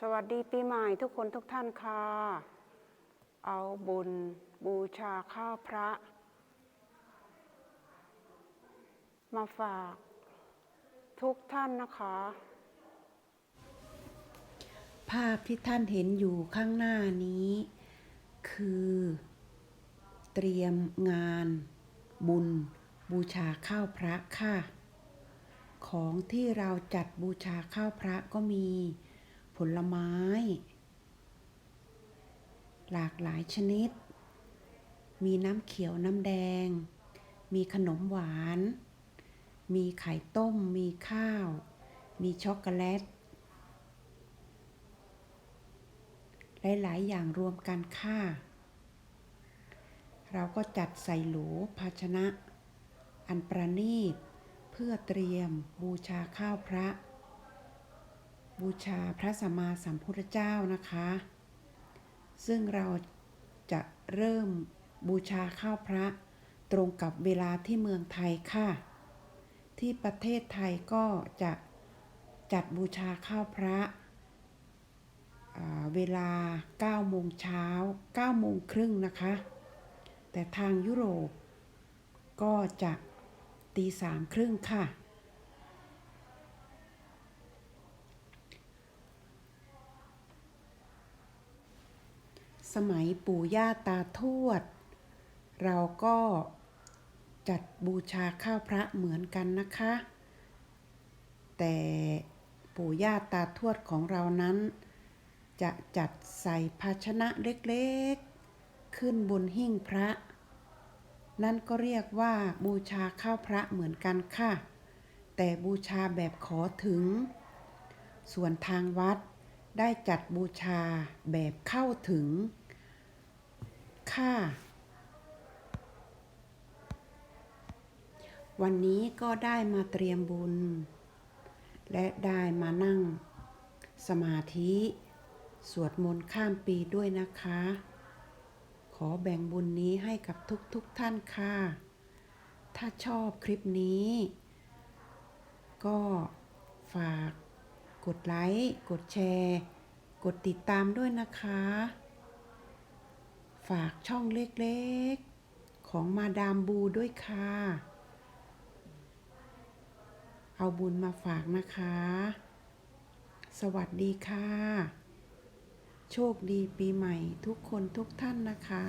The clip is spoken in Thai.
สวัสดีปีใหม่ทุกคนทุกท่านค่ะ เอาบุญบูชาข้าวพระ มาฝาก ทุกท่านนะคะ ภาพที่ท่านเห็นอยู่ข้างหน้านี้ คือ เตรียมงานบุญบูชาข้าวพระค่ะ ของที่เราจัดบูชาข้าวพระก็มี ผลไม้ หลากหลายชนิด มีน้ำเขียวน้ำแดง มีขนมหวาน มีไข่ต้ม มีข้าว มีช็อกโกแลต หลาย ๆ อย่างรวมกันค่ะ เราก็จัดใส่หลภาชนะ อันประณีต เพื่อเตรียมบูชาข้าวพระ บูชาพระสัมมาสัมพุทธเจ้านะคะ ซึ่งเราจะเริ่มบูชาข้าวพระตรงกับเวลาที่เมืองไทยค่ะ ที่ประเทศไทยก็จะจัดบูชาข้าวพระอ่าเวลา 9 โมงเช้า 9 โมงครึ่งนะคะ แต่ทางยุโรปก็จะตีสามครึ่งค่ะ สมัยปู่ย่าตาทวด เราก็จัดบูชาข้าวพระเหมือนกันนะคะ แต่ปู่ย่าตาทวดของเรานั้น จะจัดใส่ภาชนะเล็กๆ ขึ้นบนหิ้งพระ นั่นก็เรียกว่าบูชาข้าวพระเหมือนกันค่ะ แต่บูชาแบบขอถึง ส่วนทางวัดได้จัดบูชาแบบเข้าถึง ค่ะ วันนี้ก็ได้มาเตรียมบุญ และได้มานั่งสมาธิ สวดมนต์ข้ามปีด้วยนะคะ ขอแบ่งบุญนี้ให้กับทุกๆทท่านค่ะ ถ้าชอบคลิปนี้ ก็ฝากกดไลค์ กดแชร์ กดติดตามด้วยนะคะ ฝากช่องเล็กๆ ของมาดามบูด้วยค่ะ เอาบุญมาฝากนะคะ สวัสดีค่ะ โชคดีปีใหม่ทุกคนทุกท่านนะคะ